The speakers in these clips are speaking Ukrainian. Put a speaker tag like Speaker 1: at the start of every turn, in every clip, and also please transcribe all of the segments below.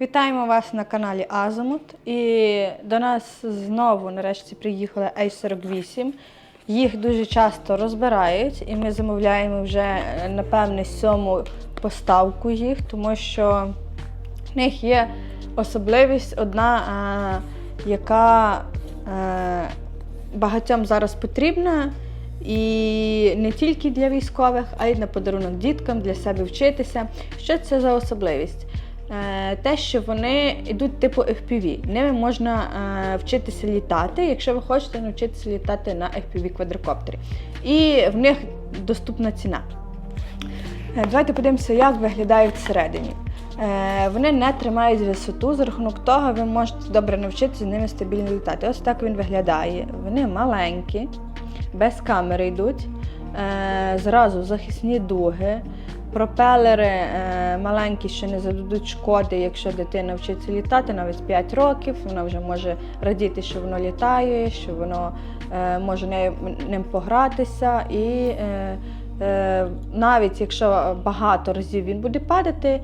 Speaker 1: Вітаємо вас на каналі Азимут. І до нас знову нарешті приїхали A48. Їх дуже часто розбирають, і ми замовляємо вже, е, напевне, сьому поставку їх, тому що в них є особливість одна, е, яка е, багатьом зараз потрібна. І не тільки для військових, а й на подарунок діткам, для себе вчитися. Що це за особливість? Е, Те, що вони йдуть типу FPV. Ними можна е, вчитися літати, якщо ви хочете навчитися літати на FPV квадрокоптері. І в них доступна ціна. Е, Давайте подивимося, як виглядають всередині. Вони не тримають висоту, за рахунок того ви можете добре навчитися з ними стабільно літати. Ось так він виглядає. Вони маленькі, без камери йдуть, зразу захисні дуги. Пропелери е, маленькі, що не зададуть шкоди, якщо дитина вчиться літати навіть 5 років, вона вже може радіти, що воно літає, що воно е, може ним погратися. І е, навіть якщо багато разів він буде падати,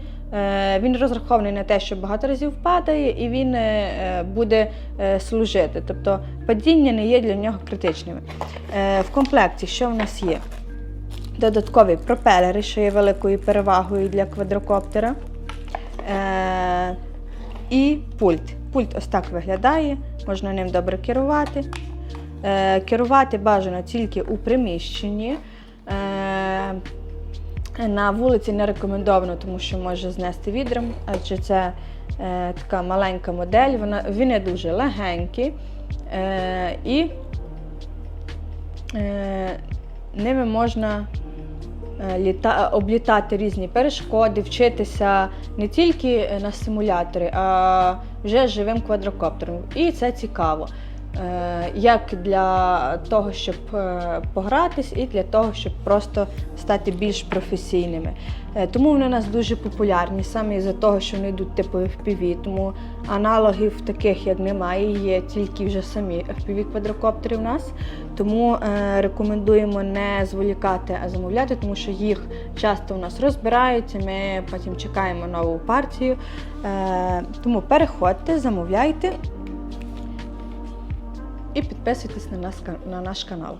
Speaker 1: він розрахований на те, що багато разів падає, і він буде служити. Тобто падіння не є для нього критичними. В комплекті що в нас є? Додаткові пропелери, що є великою перевагою для квадрокоптера. Е, і пульт. Пульт ось так виглядає, можна ним добре керувати. Е, керувати бажано тільки у приміщенні. Е, на вулиці не рекомендовано, тому що може знести відром, адже це е, така маленька модель, вона, він є дуже легенький. Е, і е, ними можна літа, облітати різні перешкоди, вчитися не тільки на симуляторі, а вже живим квадрокоптером. І це цікаво. Е, Як для того, щоб е, погратись, і для того, щоб просто стати більш професійними. Е, Тому вони у нас дуже популярні, саме із-за того, що вони йдуть типу FPV, тому аналогів таких як немає, є тільки вже самі FPV квадрокоптери у нас. Тому рекомендуємо не зволікати, а замовляти, тому що їх часто у нас розбираються. Ми потім чекаємо нову партію. Тому переходьте, замовляйте і підписуйтесь на, наш канал.